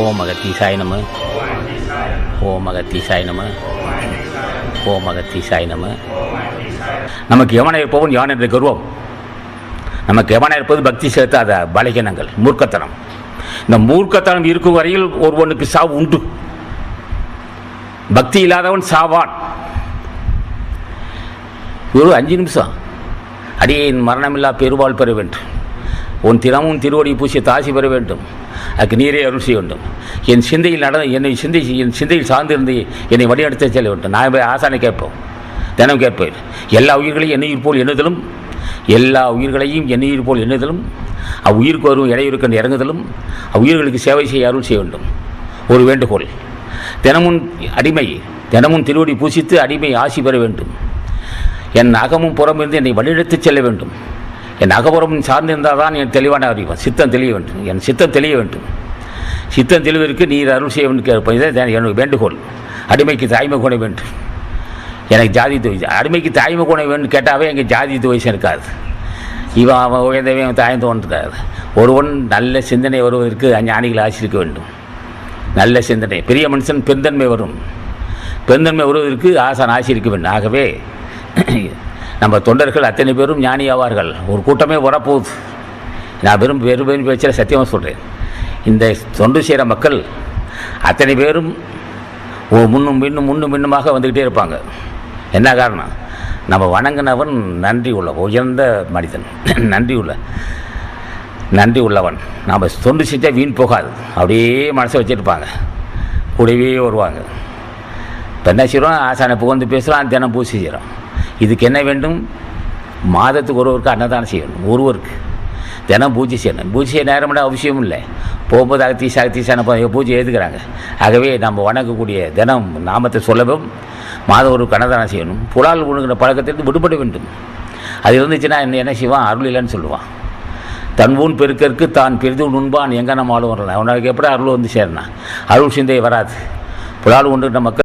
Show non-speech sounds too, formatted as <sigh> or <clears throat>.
ஓம் அகத்தீசாய நம ஓம் அகத்தீசாய நம ஓம் அகத்தீசாய நம நமக்கு எவனை இருப்பவன் யான் என்ற கர்வம். நமக்கு எவனை இருப்பது பக்தி சேர்த்தாத பலகீனங்கள் மூர்க்கத்தனம். இந்த மூர்க்கத்தனம் இருக்கும் வரையில் ஒருவனுக்கு சாவு உண்டு. பக்தி இல்லாதவன் சாவான். ஒரு அஞ்சு நிமிஷம். அடியின் மரணமில்லா பெருவாள் பெற வேண்டும் உன் தினமும் திருவடி பூசி தாசி பெற வேண்டும். அதுக்கு நீரே அருள் செய்ய வேண்டும். என் சிந்தையில் நட என்னை சிந்தை என் சிந்தையில் சார்ந்திருந்து என்னை வழிநடத்த செல்ல வேண்டும். நான் போய் ஆசானை கேட்போம். தினம் கேட்பேன். எல்லா உயிர்களையும் என்னுயிர் போல் எண்ணுதலும் எல்லா உயிர்களையும் என்னுயிர் போல் எண்ணுதலும் அவ்வுயிருக்கு வரும் இடையூறுக்கண்டு இறங்குதலும் அவ்வுயிர்களுக்கு சேவை செய்ய அருள் செய்ய வேண்டும். ஒரு வேண்டுகோள். தினமும் அடிமை தினமும் திருவடி பூசித்து அடிமை ஆசி பெற வேண்டும். என் அகமும் புறமிருந்து என்னை வழிநடத்தி செல்ல வேண்டும். என் அகபுறம் சார்ந்திருந்தால் தான் என் தெளிவான அறிவு சித்தம் தெளிய வேண்டும். என் சித்தம் தெளிய வேண்டும். சித்தம் தெளிவிற்கு நீர் அருள் செய்ய வேண்டும் கேட்போம். வேண்டுகோள். அடிமைக்கு தாய்மை குணை வேண்டும். எனக்கு ஜாதி துவை அடிமைக்கு தாய்மை குணை வேண்டும் கேட்டாவே எங்கள் ஜாதி துவைசம் இருக்காது. இவன் அவன் உயர்ந்தவன் தாய்ந்து இருக்காது ஒருவன் நல்ல சிந்தனை வருவதற்கு ஞானிகள் ஆசிரிக்க வேண்டும். நல்ல சிந்தனை. பெரிய மனுஷன் பெருந்தன்மை வரும். பெருந்தன்மை வருவதற்கு ஆசான் ஆசிரிக்க வேண்டும். ஆகவே நம்ம தொண்டர்கள் அத்தனை பேரும் ஞானி ஆவார்கள் ஒரு கூட்டமே வரப்போகுது. நான் வெறும் வெறும் வெறும் பேச்சில் சத்தியமாக சொல்கிறேன் இந்த தொண்டு செய்கிற மக்கள் அத்தனை பேரும் ஓ முன்னும் பின்னும் முன்னும் பின்னுமாக வந்துக்கிட்டே இருப்பாங்க. என்ன காரணம்? நம்ம வணங்கினவன் நன்றி உள்ள உயர்ந்த மனிதன். <clears throat> நன்றி உள்ள நன்றி உள்ளவன். நாம் தொண்டு செஞ்சால் வீண் போகாது. அப்படியே மனசை வச்சுருப்பாங்க கூடவே வருவாங்க. இப்போ என்ன செய்கிறோம் ஆசானை புகழ்ந்து பேசுகிறோம் தினம் பூசி செய்கிறோம் இதுக்கு என்ன வேண்டும்? மாதத்துக்கு ஒருவருக்கு அன்னதானம் செய்யணும் ஒருவருக்கு. தினம் பூஜை செய்யணும். பூஜை செய்ய நேரமிட அவசியம் இல்லை. போகும்போது அகத்தீச அகத்தீசான பூஜை எழுதுக்கிறாங்க ஆகவே நம்ம வணங்கக்கூடிய தினம் நாமத்தை சொல்லவும் மாதம் ஒரு அன்னதானம் செய்யணும். புலால் உணுங்கிற பழக்கத்திலிருந்து விடுபட வேண்டும். அது இருந்துச்சுன்னா என்ன என்ன செய்வான்? அருள் இல்லைன்னு சொல்லுவான். தன் ஊன் பெருக்கற்கு தான் பெரிது உண்பான் எங்கே நம்ம ஆளும் வரலாம் உனக்கு எப்படி அருள் வந்து சேரணும்? அருள் சிந்தை வராது. புலால் உண்டுகிற மக்கள்